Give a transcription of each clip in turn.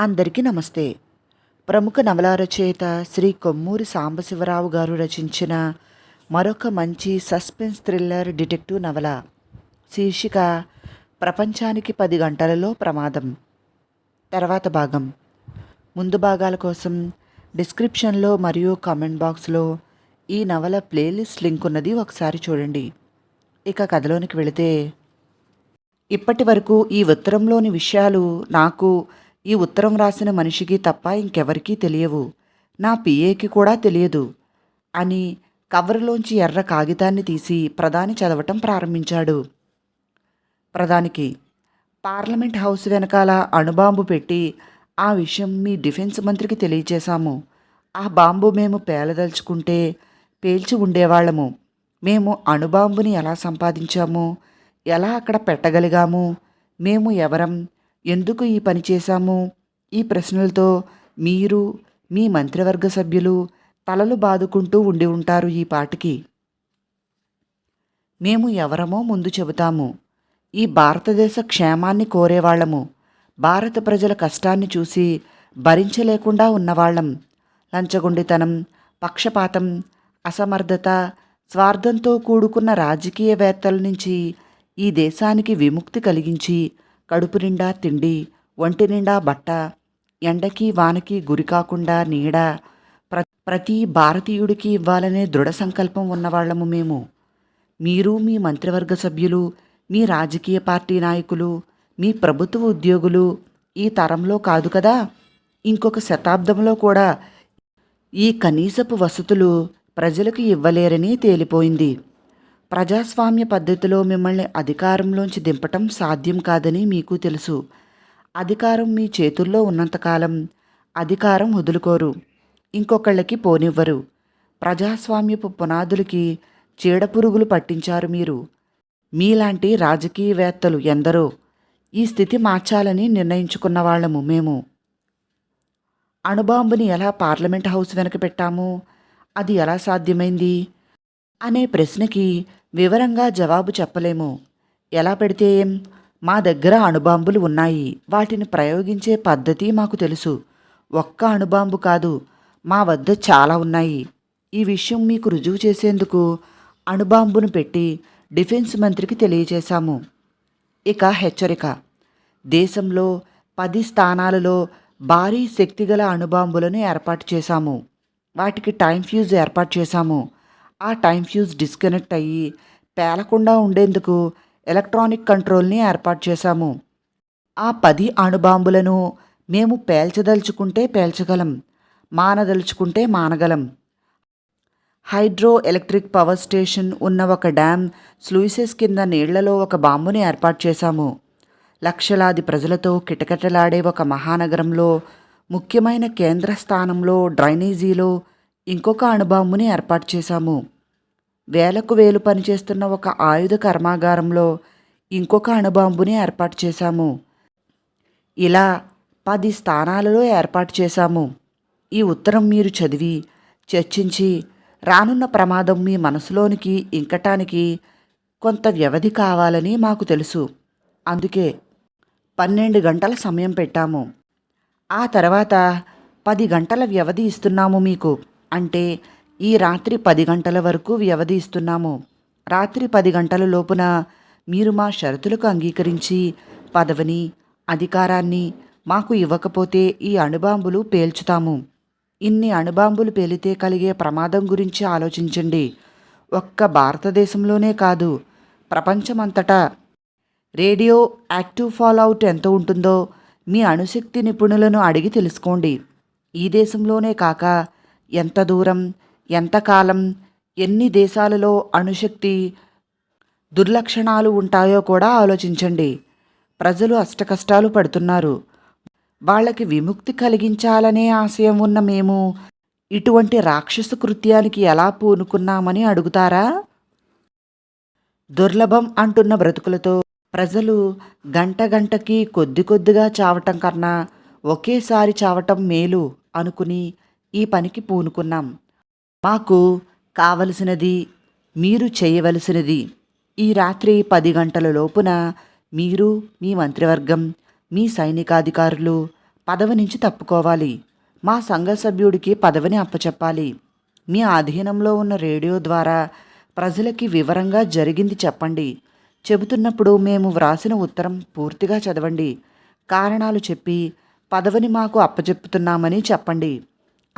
అందరికీ నమస్తే. ప్రముఖ నవలా రచయిత శ్రీ కొమ్మూరి సాంబశివరావు గారు రచించిన మరొక మంచి సస్పెన్స్ థ్రిల్లర్ డిటెక్టివ్ నవల శీర్షిక ప్రపంచానికి పది గంటలలో ప్రమాదం. తర్వాత భాగం. ముందు భాగాల కోసం డిస్క్రిప్షన్లో మరియు కామెంట్ బాక్స్లో ఈ నవల ప్లేలిస్ట్ లింక్ ఉన్నది ఒకసారి చూడండి. ఇక కథలోనికి వెళితే ఇప్పటి వరకు ఈ ఉత్తరంలోని విషయాలు నాకు ఈ ఉత్తరం రాసిన మనిషికి తప్ప ఇంకెవరికీ తెలియవు. నా పిఏకి కూడా తెలియదు. అని కవరులోంచి ఎర్ర కాగితాన్ని తీసి ప్రధాని చదవటం ప్రారంభించాడు. ప్రధానికి పార్లమెంట్ హౌస్ వెనకాల అణుబాంబు పెట్టి ఆ విషయం మీ డిఫెన్స్ మంత్రికి తెలియచేశాము. ఆ బాంబు మేము పేలదలుచుకుంటే పేల్చి ఉండేవాళ్ళము. మేము అణుబాంబుని ఎలా సంపాదించాము? ఎలా అక్కడ పెట్టగలిగాము? మేము ఎవరం? ఎందుకు ఈ పని చేశాము? ఈ ప్రశ్నలతో మీరు మీ మంత్రివర్గ సభ్యులు తలలు బాదుకుంటూ ఉండి ఉంటారు ఈ పాటికి. మేము ఎవరమో ముందు చెబుతాము. ఈ భారతదేశ క్షేమాన్ని కోరేవాళ్ళము. భారత ప్రజల కష్టాన్ని చూసి భరించలేకుండా ఉన్నవాళ్ళం లంచగొండితనం పక్షపాతం అసమర్థత స్వార్థంతో కూడుకున్న రాజకీయవేత్తల నుంచి ఈ దేశానికి విముక్తి కలిగించి కడుపు నిండా తిండి ఒంటి నిండా బట్ట ఎండకి వానకి గురి కాకుండా నీడ ప్ర ప్రతి భారతీయుడికి ఇవ్వాలనే దృఢ సంకల్పం ఉన్నవాళ్ళము మేము. మీరు మీ మంత్రివర్గ సభ్యులు మీ రాజకీయ పార్టీ నాయకులు మీ ప్రభుత్వ ఉద్యోగులు ఈ తరంలో కాదు కదా? ఇంకొక శతాబ్దంలో కూడా ఈ కనీసపు వసతులు ప్రజలకు ఇవ్వలేరని తేలిపోయింది. ప్రజాస్వామ్య పద్ధతిలో మిమ్మల్ని అధికారంలోంచి దింపటం సాధ్యం కాదని మీకు తెలుసు. అధికారం మీ చేతుల్లో ఉన్నంతకాలం అధికారం వదులుకోరు. ఇంకొకళ్ళకి పోనివ్వరు. ప్రజాస్వామ్యపు పునాదులకి చీడపురుగులు పట్టించారు మీరు. మీలాంటి రాజకీయవేత్తలు ఎందరో ఈ స్థితి మార్చాలని నిర్ణయించుకున్న వాళ్ళము మేము. అణుబాంబుని ఎలా పార్లమెంట్ హౌస్ వెనక పెట్టాము? అది ఎలా సాధ్యమైంది? అనే ప్రశ్నకి వివరంగా జవాబు చెప్పలేము. ఎలా పెడితే ఏం? మా దగ్గర అణుబాంబులు ఉన్నాయి. వాటిని ప్రయోగించే పద్ధతి మాకు తెలుసు. ఒక్క అణుబాంబు కాదు మా వద్ద చాలా ఉన్నాయి. ఈ విషయం మీకు రుజువు చేసేందుకు అణుబాంబును పెట్టి డిఫెన్స్ మంత్రికి తెలియజేశాము. ఇక హెచ్చరిక. దేశంలో పది స్థానాలలో భారీ శక్తిగల అణుబాంబులను ఏర్పాటు చేశాము. వాటికి టైం ఫ్యూజ్ ఏర్పాటు చేశాము. ఆ టైం ఫ్యూజ్ డిస్కనెక్ట్ అయ్యి పేలకుండా ఉండేందుకు ఎలక్ట్రానిక్ కంట్రోల్ని ఏర్పాటు చేశాము. ఆ పది అణుబాంబులను మేము పేల్చదలుచుకుంటే పేల్చగలం మానదలుచుకుంటే మానగలం. హైడ్రో ఎలక్ట్రిక్ పవర్ స్టేషన్ ఉన్న ఒక డ్యామ్ స్లూయిసెస్ కింద నీళ్ళలో ఒక బాంబుని ఏర్పాటు చేశాము. లక్షలాది ప్రజలతో కిటకిటలాడే ఒక మహానగరంలో ముఖ్యమైన కేంద్ర స్థానంలో డ్రైనేజీలో ఇంకొక అణుబాంబుని ఏర్పాటు చేశాము. వేలకు వేలు పనిచేస్తున్న ఒక ఆయుధ కర్మాగారంలో ఇంకొక అణుబాంబుని ఏర్పాటు చేశాము. ఇలా పది స్థానాలలో ఏర్పాటు చేశాము. ఈ ఉత్తరం మీరు చదివి చర్చించి రానున్న ప్రమాదం మీ మనసులోనికి ఇంకటానికి కొంత వ్యవధి కావాలని మాకు తెలుసు. అందుకే పన్నెండు గంటల సమయం పెట్టాము. ఆ తర్వాత పది గంటల వ్యవధి ఇస్తున్నాము మీకు. అంటే ఈ రాత్రి పది గంటల వరకు వ్యవధి ఇస్తున్నాము. రాత్రి పది గంటల లోపున మీరు మా షరతులకు అంగీకరించి పదవిని అధికారాన్ని మాకు ఇవ్వకపోతే ఈ అణుబాంబులు పేల్చుతాము. ఇన్ని అణుబాంబులు పేలితే కలిగే ప్రమాదం గురించి ఆలోచించండి. ఒక్క భారతదేశంలోనే కాదు ప్రపంచమంతటా. రేడియో యాక్టివ్ ఫాల్అవుట్ ఎంత ఉంటుందో మీ అణుశక్తి నిపుణులను అడిగి తెలుసుకోండి. ఈ దేశంలోనే కాక ఎంత దూరం ఎంతకాలం ఎన్ని దేశాలలో అణుశక్తి దుర్లక్షణాలు ఉంటాయో కూడా ఆలోచించండి. ప్రజలు అష్టకష్టాలు పడుతున్నారు. వాళ్ళకి విముక్తి కలిగించాలనే ఆశయం ఉన్న మేము ఇటువంటి రాక్షసు కృత్యానికి ఎలా పూనుకున్నామని అడుగుతారా? దుర్లభం అంటున్న బ్రతుకులతో ప్రజలు గంట గంటకి కొద్ది కొద్దిగా చావటం కన్నా ఒకేసారి చావటం మేలు అనుకుని ఈ పనికి పూనుకున్నాం. మాకు కావలసినది మీరు చేయవలసినది. ఈ రాత్రి పది గంటల లోపున మీరు మీ మంత్రివర్గం మీ సైనికాధికారులు పదవి నుంచి తప్పుకోవాలి. మా సంఘ సభ్యుడికి పదవిని అప్పచెప్పాలి. మీ ఆధీనంలో ఉన్న రేడియో ద్వారా ప్రజలకి వివరంగా జరిగింది చెప్పండి. చెబుతున్నప్పుడు మేము వ్రాసిన ఉత్తరం పూర్తిగా చదవండి. కారణాలు చెప్పి పదవిని మాకు అప్పచెప్పుతున్నామని చెప్పండి.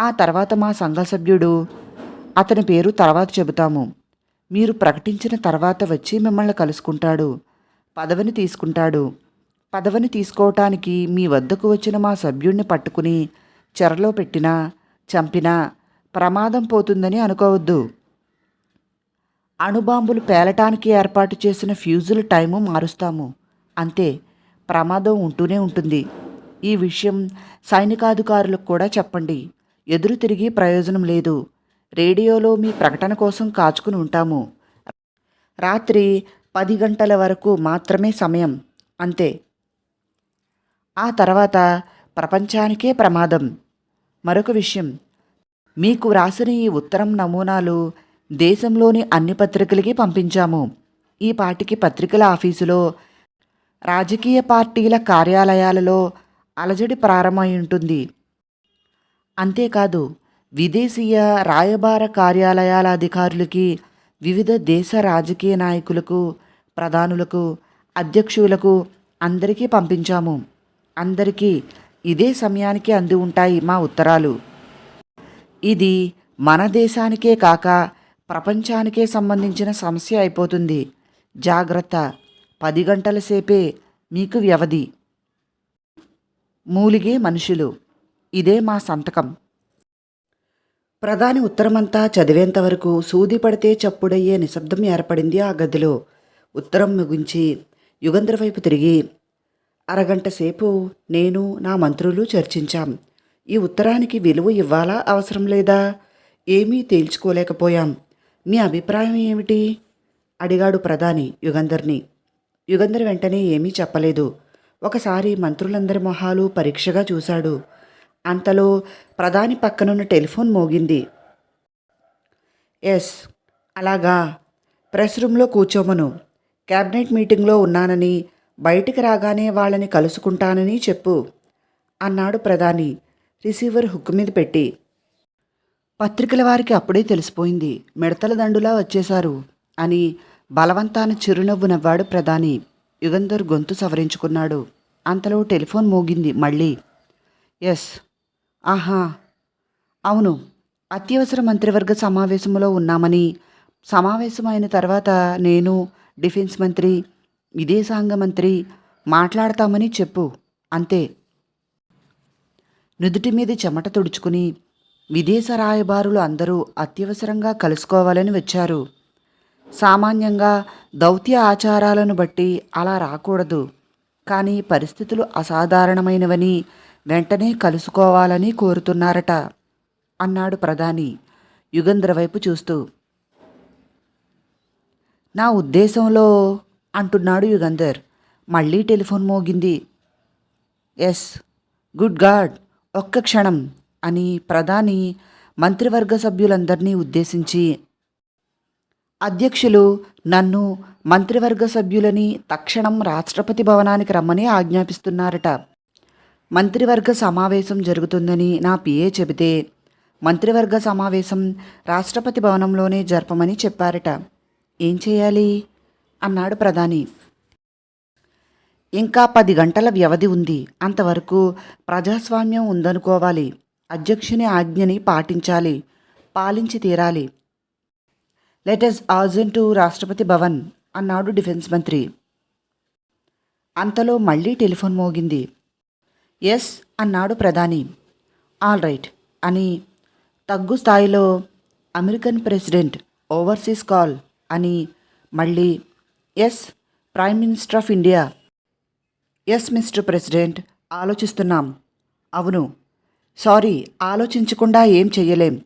ఆ తర్వాత మా సంఘ సభ్యుడు అతని పేరు తర్వాత చెబుతాము. మీరు ప్రకటించిన తర్వాత వచ్చి మిమ్మల్ని కలుసుకుంటాడు పదవిని తీసుకుంటాడు. పదవిని తీసుకోవటానికి మీ వద్దకు వచ్చిన మా సభ్యుడిని పట్టుకుని చెరలో పెట్టినా చంపినా ప్రమాదం పోతుందని అనుకోవద్దు. అణుబాంబులు పేలటానికి ఏర్పాటు చేసిన ఫ్యూజుల టైము మారుస్తాము. అంతే ప్రమాదం ఉంటూనే ఉంటుంది. ఈ విషయం సైనికాధికారులకు కూడా చెప్పండి. ఎదురు తిరిగి ప్రయోజనం లేదు. రేడియోలో మీ ప్రకటన కోసం కాచుకుని ఉంటాము. రాత్రి పది గంటల వరకు మాత్రమే సమయం. అంతే. ఆ తర్వాత ప్రపంచానికే ప్రమాదం. మరొక విషయం. మీకు వ్రాసిన ఈ ఉత్తరం నమూనాలు దేశంలోని అన్ని పత్రికలకి పంపించాము. ఈ పాటికి పత్రికల ఆఫీసులో రాజకీయ పార్టీల కార్యాలయాలలో అలజడి ప్రారంభమై ఉంటుంది. అంతేకాదు విదేశీయ రాయబార కార్యాలయాల అధికారులకి వివిధ దేశ రాజకీయ నాయకులకు ప్రధానులకు అధ్యక్షులకు అందరికీ పంపించాము. అందరికీ ఇదే సమయానికి అంది ఉంటాయి మా ఉత్తరాలు. ఇది మన దేశానికే కాక ప్రపంచానికే సంబంధించిన సమస్య అయిపోతుంది. జాగ్రత్త పది గంటల సేపే మీకు వ్యవధి. మూలిగే మనుషులు. ఇదే మా సంతకం. ప్రధాని ఉత్తరమంతా చదివేంతవరకు సూది పడితే చప్పుడయ్యే నిశ్శబ్దం ఏర్పడింది ఆ గదిలో. ఉత్తరం ముగించి యుగంధ్ర వైపు తిరిగి అరగంట సేపు నేను నా మంత్రులు చర్చించాం. ఈ ఉత్తరానికి విలువ ఇవ్వాలా అవసరం లేదా? ఏమీ తేల్చుకోలేకపోయాం. మీ అభిప్రాయం ఏమిటి? అడిగాడు ప్రధాని యుగంధర్ని. యుగంధర్ వెంటనే ఏమీ చెప్పలేదు. ఒకసారి మంత్రులందరి మొహాలు పరీక్షగా చూశాడు. అంతలో ప్రధాని పక్కనున్న టెలిఫోన్ మోగింది. ఎస్ అలాగా. ప్రెస్ రూమ్లో కూర్చోమను. క్యాబినెట్ మీటింగ్లో ఉన్నానని బయటికి రాగానే వాళ్ళని కలుసుకుంటానని చెప్పు అన్నాడు ప్రధాని. రిసీవర్ హుక్ మీద పెట్టి. పత్రికల వారికి అప్పుడే తెలిసిపోయింది. మిడతల దండులా వచ్చేశారు అని బలవంతాన చిరునవ్వు నవ్వాడు ప్రధాని. యుగంధర్ గొంతు సవరించుకున్నాడు. అంతలో టెలిఫోన్ మోగింది మళ్ళీ. ఎస్ ఆహా. అవును అత్యవసర మంత్రివర్గ సమావేశంలో ఉన్నామని. సమావేశం అయిన తర్వాత నేను డిఫెన్స్ మంత్రి విదేశాంగ మంత్రి మాట్లాడతామని చెప్పు అంతే. నుదుటి మీద చెమట తుడుచుకుని విదేశ రాయబారులు అందరూ అత్యవసరంగా కలుసుకోవాలని వచ్చారు. సామాన్యంగా దౌత్య ఆచారాలను బట్టి అలా రాకూడదు. కానీ పరిస్థితులు అసాధారణమైనవని వెంటనే కలుసుకోవాలని కోరుతున్నారట అన్నాడు ప్రధాని యుగంధ్ర వైపు చూస్తూ. నా ఉద్దేశంలో అంటున్నాడు యుగంధర్. మళ్ళీ టెలిఫోన్ మోగింది. ఎస్ గుడ్ గాడ్ ఒక్క క్షణం అని ప్రధాని మంత్రివర్గ సభ్యులందరినీ ఉద్దేశించి. అధ్యక్షులు నన్ను మంత్రివర్గ సభ్యులని తక్షణం రాష్ట్రపతి భవనానికి రమ్మని ఆజ్ఞాపిస్తున్నారట. మంత్రివర్గ సమావేశం జరుగుతుందని నా పిఏ చెబితే మంత్రివర్గ సమావేశం రాష్ట్రపతి భవనంలోనే జరపమని చెప్పారట. ఏం చేయాలి? అన్నాడు ప్రధాని. ఇంకా పది గంటల వ్యవధి ఉంది. అంతవరకు ప్రజాస్వామ్యం ఉందనుకోవాలి. అధ్యక్షుని ఆజ్ఞని పాటించాలి. పాలించి తీరాలి. లెటస్ ఆజన్ టు రాష్ట్రపతి భవన్ అన్నాడు డిఫెన్స్ మంత్రి. అంతలో మళ్ళీ టెలిఫోన్ మోగింది. ఎస్ అన్నాడు ప్రధాని. ఆల్ రైట్ అని తగ్గు స్థాయిలో అమెరికన్ ప్రెసిడెంట్ ఓవర్సీస్ కాల్ అని మళ్ళీ yes prime minister of India yes mister president ఆలోచిస్తున్నాం. అవును. సారీ ఆలోచించకుండా ఏం చెయ్యలేం.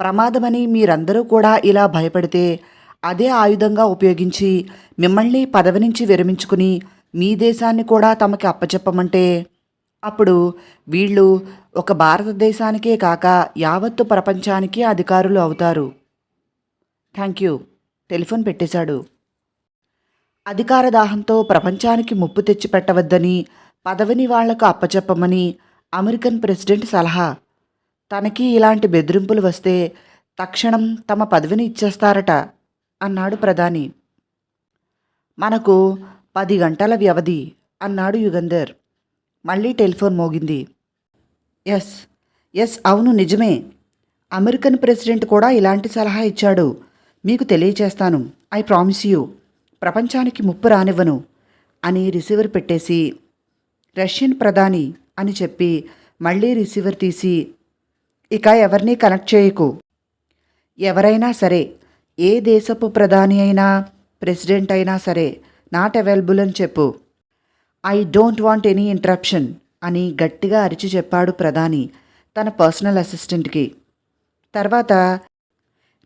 ప్రమాదమని మీరందరూ కూడా ఇలా భయపడితే అదే ఆయుధంగా ఉపయోగించి మిమ్మల్ని పదవి నుంచి విరమించుకుని మీ దేశాన్ని కూడా తమకి అప్పచెప్పమంటే అప్పుడు వీళ్ళు ఒక భారతదేశానికే కాక యావత్తు ప్రపంచానికి అధికారులు అవుతారు. Thank you. టెలిఫోన్ పెట్టేశాడు. అధికార దాహంతో ప్రపంచానికి ముప్పు తెచ్చిపెట్టవద్దని పదవిని వాళ్ళకు అప్పచెప్పమని అమెరికన్ ప్రెసిడెంట్ సలహా. తనకి ఇలాంటి బెదిరింపులు వస్తే తక్షణం తమ పదవిని ఇచ్చేస్తారట అన్నాడు ప్రధాని. మనకు పది గంటల వ్యవధి అన్నాడు యుగంధర్. మళ్ళీ టెలిఫోన్ మోగింది. ఎస్ ఎస్ అవును నిజమే. అమెరికన్ ప్రెసిడెంట్ కూడా ఇలాంటి సలహా ఇచ్చాడు. మీకు తెలియచేస్తాను. I promise you. ప్రపంచానికి ముప్పు రానివ్వను అని రిసీవర్ పెట్టేసి రష్యన్ ప్రధాని అని చెప్పి మళ్ళీ రిసీవర్ తీసి ఇక ఎవరినీ కనెక్ట్ చేయకు. ఎవరైనా సరే ఏ దేశపు ప్రధాని అయినా ప్రెసిడెంట్ అయినా సరే నాట్ అవైలబుల్ అని చెప్పు. I don't want any interruption అని గట్టిగా అరిచి చెప్పాడు ప్రధాని తన పర్సనల్ అసిస్టెంట్కి. తర్వాత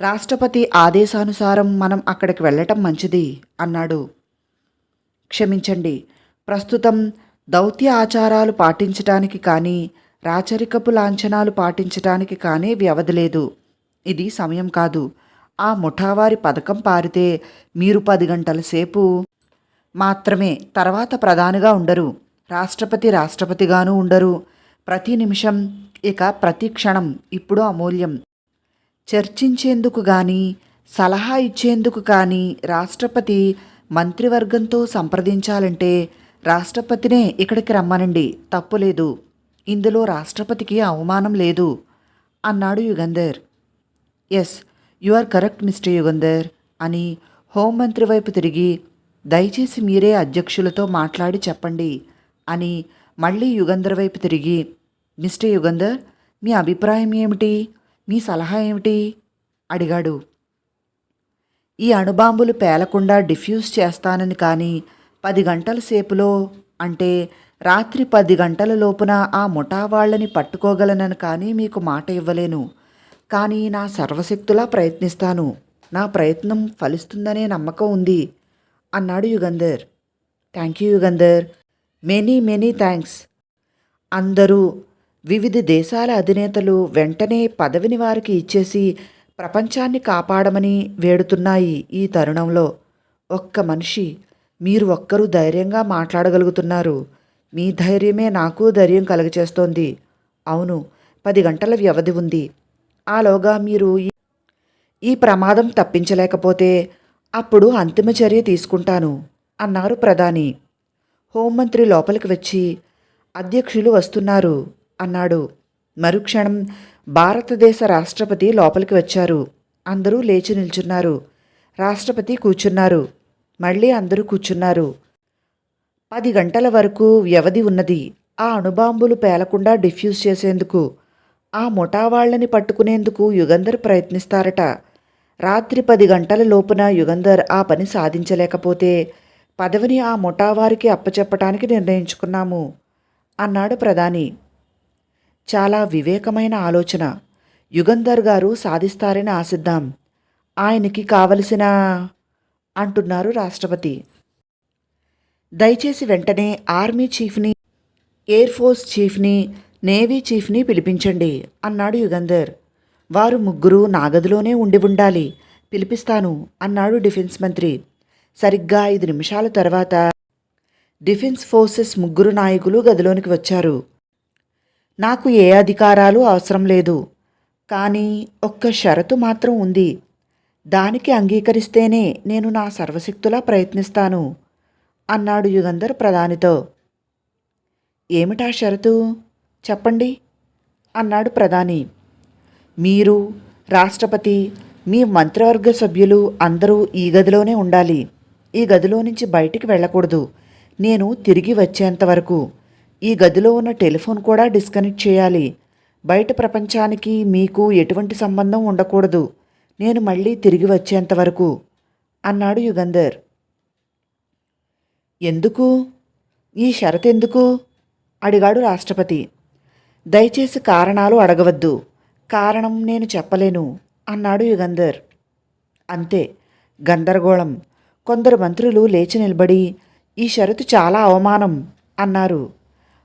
రాష్ట్రపతి ఆదేశానుసారం మనం అక్కడికి వెళ్ళటం మంచిది అన్నాడు. క్షమించండి ప్రస్తుతం దౌత్య ఆచారాలు పాటించటానికి కానీ రాచరికపు లాంఛనాలు పాటించటానికి కానీ వ్యవధి లేదు. ఇది సమయం కాదు. ఆ ముఠావారి పథకం పారితే మీరు పది గంటల సేపు మాత్రమే తర్వాత ప్రధానిగా ఉండరు. రాష్ట్రపతి రాష్ట్రపతిగాను ఉండరు. ప్రతి నిమిషం ఇక ప్రతి క్షణం ఇప్పుడు అమూల్యం. చర్చించేందుకు కానీ సలహా ఇచ్చేందుకు కానీ రాష్ట్రపతి మంత్రివర్గంతో సంప్రదించాలంటే రాష్ట్రపతినే ఇక్కడికి రమ్మనండి. తప్పులేదు ఇందులో రాష్ట్రపతికి అవమానం లేదు. అన్నాడు Yugandhar. Yes you are correct mister Yugandhar అని హోంమంత్రి వైపు తిరిగి దయచేసి మీరే అధ్యక్షులతో మాట్లాడి చెప్పండి అని మళ్ళీ యుగంధర్ వైపు తిరిగి మిస్టర్ యుగంధర్ మీ అభిప్రాయం ఏమిటి? మీ సలహా ఏమిటి? అడిగాడు. ఈ అణుబాంబులు పేలకుండా డిఫ్యూజ్ చేస్తానని కానీ పది గంటల సేపులో అంటే రాత్రి పది గంటల లోపున ఆ ముఠా వాళ్ళని పట్టుకోగలనని కానీ మీకు మాట ఇవ్వలేను. కానీ నా సర్వశక్తులా ప్రయత్నిస్తాను. నా ప్రయత్నం ఫలిస్తుందనే నమ్మకం ఉంది. అన్నాడు Yugandhar. Thank you Yugandhar. Many many thanks అందరూ వివిధ దేశాల అధినేతలు వెంటనే పదవిని వారికి ఇచ్చేసి ప్రపంచాన్ని కాపాడమని వేడుతున్నాయి ఈ తరుణంలో. ఒక్క మనిషి మీరు ఒక్కరూ ధైర్యంగా మాట్లాడగలుగుతున్నారు. మీ ధైర్యమే నాకు ధైర్యం కలగచేస్తోంది. అవును పది గంటల వ్యవధి ఉంది. ఆలోగా మీరు ఈ- ఈ ప్రమాదం తప్పించలేకపోతే అప్పుడు అంతిమ చర్య తీసుకుంటాను అన్నారు ప్రధాని. హోంమంత్రి లోపలికి వచ్చి అధ్యక్షులు వస్తున్నారు అన్నాడు. మరుక్షణం భారతదేశ రాష్ట్రపతి లోపలికి వచ్చారు. అందరూ లేచి నిల్చున్నారు. రాష్ట్రపతి కూర్చున్నారు. మళ్ళీ అందరూ కూర్చున్నారు. పది గంటల వరకు వ్యవధి ఉన్నది. ఆ అణుబాంబులు పేలకుండా డిఫ్యూజ్ చేసేందుకు ఆ ముఠా వాళ్ళని పట్టుకునేందుకు యుగంధర్ ప్రయత్నిస్తారట. రాత్రి పది గంటల లోపున యుగంధర్ ఆ పని సాధించలేకపోతే పదవిని ఆ ముఠావారికి అప్పచెప్పటానికి నిర్ణయించుకున్నాము అన్నాడు ప్రధాని. చాలా వివేకమైన ఆలోచన. యుగంధర్ గారు సాధిస్తారని ఆశిద్దాం. ఆయనకి కావలసిన అంటున్నారు రాష్ట్రపతి. దయచేసి వెంటనే ఆర్మీ చీఫ్ని ఎయిర్ ఫోర్స్ చీఫ్ని నేవీ చీఫ్ని పిలిపించండి అన్నాడు యుగంధర్. వారు ముగ్గురు నాగదిలోనే ఉండి ఉండాలి. పిలిపిస్తాను అన్నాడు డిఫెన్స్ మంత్రి. సరిగ్గా ఐదు నిమిషాల తర్వాత డిఫెన్స్ ఫోర్సెస్ ముగ్గురు నాయకులు గదిలోనికి వచ్చారు. నాకు ఏ అధికారాలు అవసరం లేదు కానీ ఒక్క షరతు మాత్రం ఉంది. దానికి అంగీకరిస్తేనే నేను నా సర్వశక్తులా ప్రయత్నిస్తాను అన్నాడు యుగంధర్ ప్రధానితో. ఏమిటా షరతు? చెప్పండి అన్నాడు ప్రధాని. మీరు రాష్ట్రపతి మీ మంత్రివర్గ సభ్యులు అందరూ ఈ గదిలోనే ఉండాలి. ఈ గదిలో నుంచి బయటికి వెళ్ళకూడదు. నేను తిరిగి వచ్చేంత వరకు. ఈ గదిలో ఉన్న టెలిఫోన్ కూడా డిస్కనెక్ట్ చేయాలి. బయట ప్రపంచానికి మీకు ఎటువంటి సంబంధం ఉండకూడదు. నేను మళ్ళీ తిరిగి వచ్చేంత వరకు అన్నాడు యుగంధర్. ఎందుకు? ఈ షరత్ ఎందుకు అడిగాడు రాష్ట్రపతి. దయచేసి కారణాలు అడగవద్దు. కారణం నేను చెప్పలేను అన్నాడు యుగంధర్. అంతే గందరగోళం. కొందరు మంత్రులు లేచి నిలబడి ఈ షరతు చాలా అవమానం అన్నారు.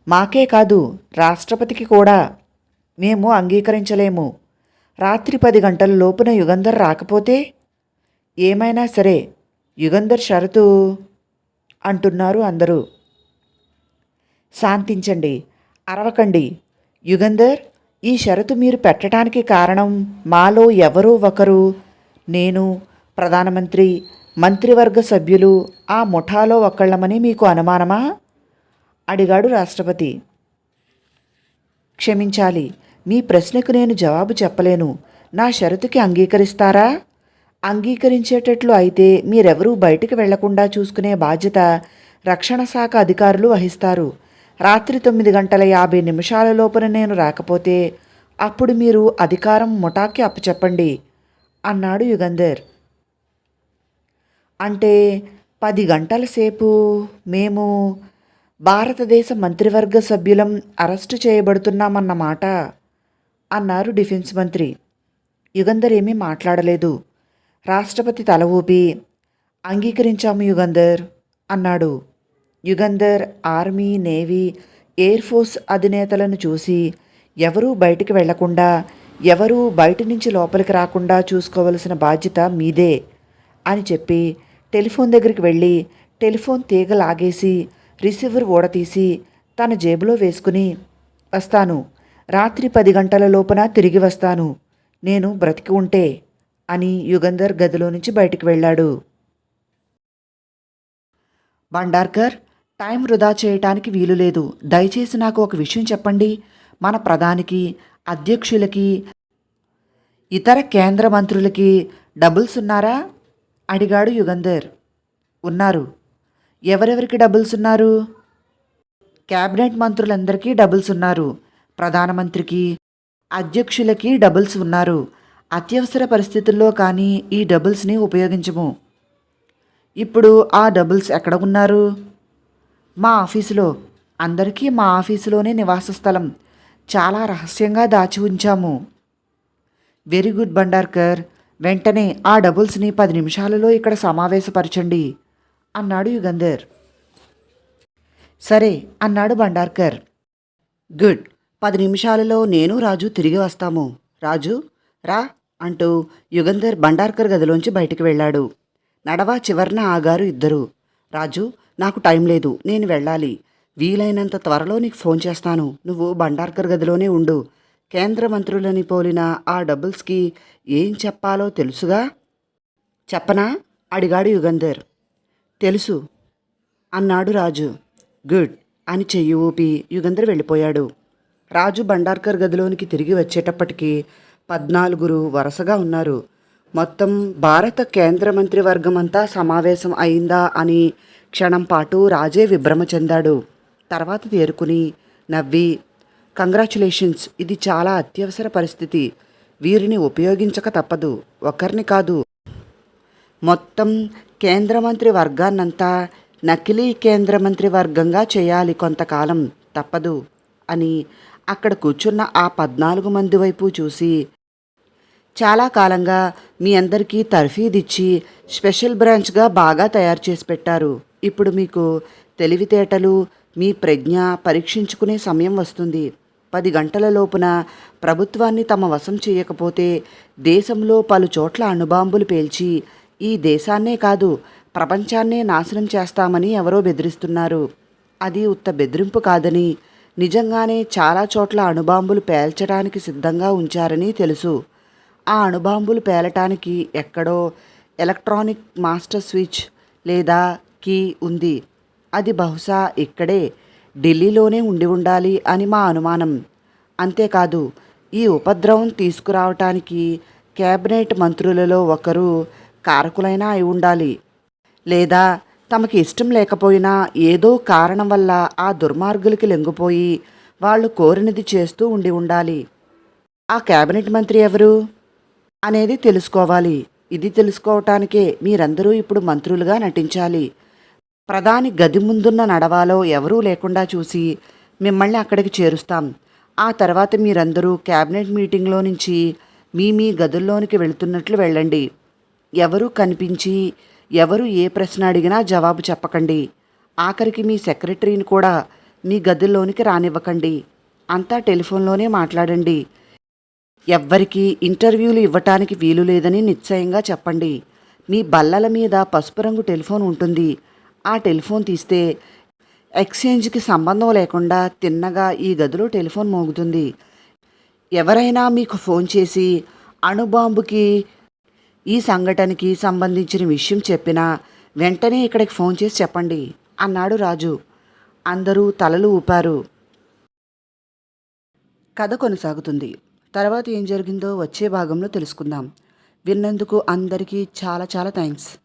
మాకే కాదు రాష్ట్రపతికి కూడా. మేము అంగీకరించలేము. రాత్రి పది గంటల లోపున యుగంధర్ రాకపోతే ఏమైనా సరే యుగంధర్ షరతు అంటున్నారు అందరూ. శాంతించండి అరవకండి. యుగంధర్ ఈ షరతు మీరు పెట్టడానికి కారణం మాలో ఎవరో ఒకరు. నేను ప్రధానమంత్రి మంత్రివర్గ సభ్యులు ఆ ముఠాలో ఒకళ్ళమని మీకు అనుమానమా? అడిగాడు రాష్ట్రపతి. క్షమించాలి మీ ప్రశ్నకు నేను జవాబు చెప్పలేను. నా షరతుకి అంగీకరిస్తారా? అంగీకరించేటట్లు అయితే మీరెవరూ బయటికి వెళ్ళకుండా చూసుకునే బాధ్యత రక్షణ శాఖ అధికారులు వహిస్తారు. రాత్రి తొమ్మిది గంటల యాభై నిమిషాల లోపల నేను రాకపోతే అప్పుడు మీరు అధికారం ముఠాకి అప్పచెప్పండి అన్నాడు యుగంధర్. అంటే పది గంటల సేపు మేము భారతదేశ మంత్రివర్గ సభ్యులం అరెస్టు చేయబడుతున్నామన్నమాట అన్నారు డిఫెన్స్ మంత్రి. యుగంధర్ ఏమీ మాట్లాడలేదు. రాష్ట్రపతి తల ఊపి అంగీకరించాము యుగంధర్ అన్నాడు. Yugandhar army navy air force అధినేతలను చూసి ఎవరూ బయటికి వెళ్ళకుండా ఎవరూ బయట నుంచి లోపలికి రాకుండా చూసుకోవలసిన బాధ్యత మీదే అని చెప్పి టెలిఫోన్ దగ్గరికి వెళ్ళి టెలిఫోన్ తీగ లాగేసి రిసీవర్ ఊడతీసి తన జేబులో వేసుకుని వస్తాను. రాత్రి పది గంటల లోపున తిరిగి వస్తాను. నేను బ్రతికి ఉంటే అని యుగంధర్ గదిలో నుంచి బయటికి వెళ్ళాడు. భండార్కర్ టైం వృధా చేయటానికి వీలు లేదు. దయచేసి నాకు ఒక విషయం చెప్పండి. మన ప్రధానికి అధ్యక్షులకి ఇతర కేంద్ర మంత్రులకి డబుల్స్ ఉన్నారా? అడిగాడు యుగంధర్. ఉన్నారు. ఎవరెవరికి డబుల్స్ ఉన్నారు? క్యాబినెట్ మంత్రులందరికీ డబుల్స్ ఉన్నారు. ప్రధానమంత్రికి అధ్యక్షులకి డబుల్స్ ఉన్నారు. అత్యవసర పరిస్థితుల్లో కానీ ఈ డబుల్స్ని ఉపయోగించము. ఇప్పుడు ఆ డబుల్స్ ఎక్కడ ఉన్నారు? మా ఆఫీసులో అందరికీ మా ఆఫీసులోనే నివాస స్థలం. చాలా రహస్యంగా దాచి ఉంచాము. Very good Bhandarkar. వెంటనే ఆ డబుల్స్ని పది నిమిషాలలో ఇక్కడ సమావేశపరచండి అన్నాడు యుగంధర్. సరే అన్నాడు బండార్కర్. గుడ్ పది నిమిషాలలో నేను రాజు తిరిగి వస్తాము. రాజు రా అంటూ యుగంధర్ బండార్కర్ గదిలోంచి బయటికి వెళ్ళాడు. నడవా చివర్న ఆగారు ఇద్దరు. రాజు నాకు టైం లేదు నేను వెళ్ళాలి. వీలైనంత త్వరలో నీకు ఫోన్ చేస్తాను. నువ్వు బండార్కర్ గదిలోనే ఉండు. కేంద్ర మంత్రులని పోలిన ఆ డబుల్స్కి ఏం చెప్పాలో తెలుసుగా? చెప్పనా? అడిగాడు యుగంధర్. తెలుసు అన్నాడు రాజు. గుడ్ అని చెయ్యి ఊపి యుగంధర్ వెళ్ళిపోయాడు. రాజు బండార్కర్ గదిలోనికి తిరిగి వచ్చేటప్పటికి పద్నాలుగురు వరుసగా ఉన్నారు. మొత్తం భారత కేంద్ర మంత్రివర్గం అంతా సమావేశం అయిందా అని క్షణం పాటు రాజే విభ్రమ చెందాడు. తర్వాత తేరుకుని నవ్వి కంగ్రాచులేషన్స్ ఇది చాలా అత్యవసర పరిస్థితి. వీరిని ఉపయోగించక తప్పదు. ఒకరిని కాదు. మొత్తం కేంద్ర మంత్రి వర్గాన్నంతా నకిలీ కేంద్ర మంత్రి వర్గంగా చేయాలి కొంతకాలం తప్పదు అని అక్కడ కూర్చున్న ఆ పద్నాలుగు మంది వైపు చూసి చాలా కాలంగా మీ అందరికీ తర్ఫీదిచ్చి స్పెషల్ బ్రాంచ్గా బాగా తయారు చేసి పెట్టారు. ఇప్పుడు మీకు తెలివితేటలు మీ ప్రజ్ఞ పరీక్షించుకునే సమయం వస్తుంది. పది గంటల లోపున ప్రభుత్వాన్ని తమ వశం చేయకపోతే దేశంలో పలు చోట్ల అణుబాంబులు పేల్చి ఈ దేశాన్నే కాదు ప్రపంచాన్నే నాశనం చేస్తామని ఎవరో బెదిరిస్తున్నారు. అది ఉత్త బెదిరింపు కాదని నిజంగానే చాలా చోట్ల అణుబాంబులు పేల్చడానికి సిద్ధంగా ఉంచారని తెలుసు. ఆ అణుబాంబులు పేలటానికి ఎక్కడో ఎలక్ట్రానిక్ మాస్టర్ స్విచ్ లేదా కి ఉంది. అది బహుశా ఇక్కడే ఢిల్లీలోనే ఉండి ఉండాలి అని మా అనుమానం. అంతేకాదు ఈ ఉపద్రవం తీసుకురావటానికి కేబినెట్ మంత్రులలో ఒకరు కారకులైనా అయి ఉండాలి. లేదా తమకి ఇష్టం లేకపోయినా ఏదో కారణం వల్ల ఆ దుర్మార్గులకి లొంగిపోయి వాళ్ళు కోరినది చేస్తూ ఉండి ఉండాలి. ఆ కేబినెట్ మంత్రి ఎవరు? అనేది తెలుసుకోవాలి. ఇది తెలుసుకోవటానికే మీరందరూ ఇప్పుడు మంత్రులుగా నటించాలి. ప్రధాని గది ముందున్న నడవాలో ఎవరూ లేకుండా చూసి మిమ్మల్ని అక్కడికి చేరుస్తాం. ఆ తర్వాత మీరందరూ క్యాబినెట్ మీటింగ్లో నుంచి మీ మీ గదుల్లోనికి వెళుతున్నట్లు వెళ్ళండి. ఎవరు కనిపించి ఎవరు ఏ ప్రశ్న అడిగినా జవాబు చెప్పకండి. ఆఖరికి మీ సెక్రటరీని కూడా మీ గదుల్లోనికి రానివ్వకండి. అంతా టెలిఫోన్లోనే మాట్లాడండి. ఎవ్వరికీ ఇంటర్వ్యూలు ఇవ్వటానికి వీలు లేదని నిశ్చయంగా చెప్పండి. మీ బల్లల మీద పసుపు రంగు టెలిఫోన్ ఉంటుంది. ఆ టెలిఫోన్ తీస్తే ఎక్స్చేంజ్కి సంబంధం లేకుండా తిన్నగా ఈ గదిలో టెలిఫోన్ మోగుతుంది. ఎవరైనా మీకు ఫోన్ చేసి అణుబాంబుకి ఈ సంఘటనకి సంబంధించిన విషయం చెప్పినా వెంటనే ఇక్కడికి ఫోన్ చేసి చెప్పండి అన్నాడు రాజు. అందరూ తలలు ఊపారు. కథ కొనసాగుతుంది. తర్వాత ఏం జరిగిందో వచ్చే భాగంలో తెలుసుకుందాం. విన్నందుకు అందరికీ చాలా చాలా థ్యాంక్స్.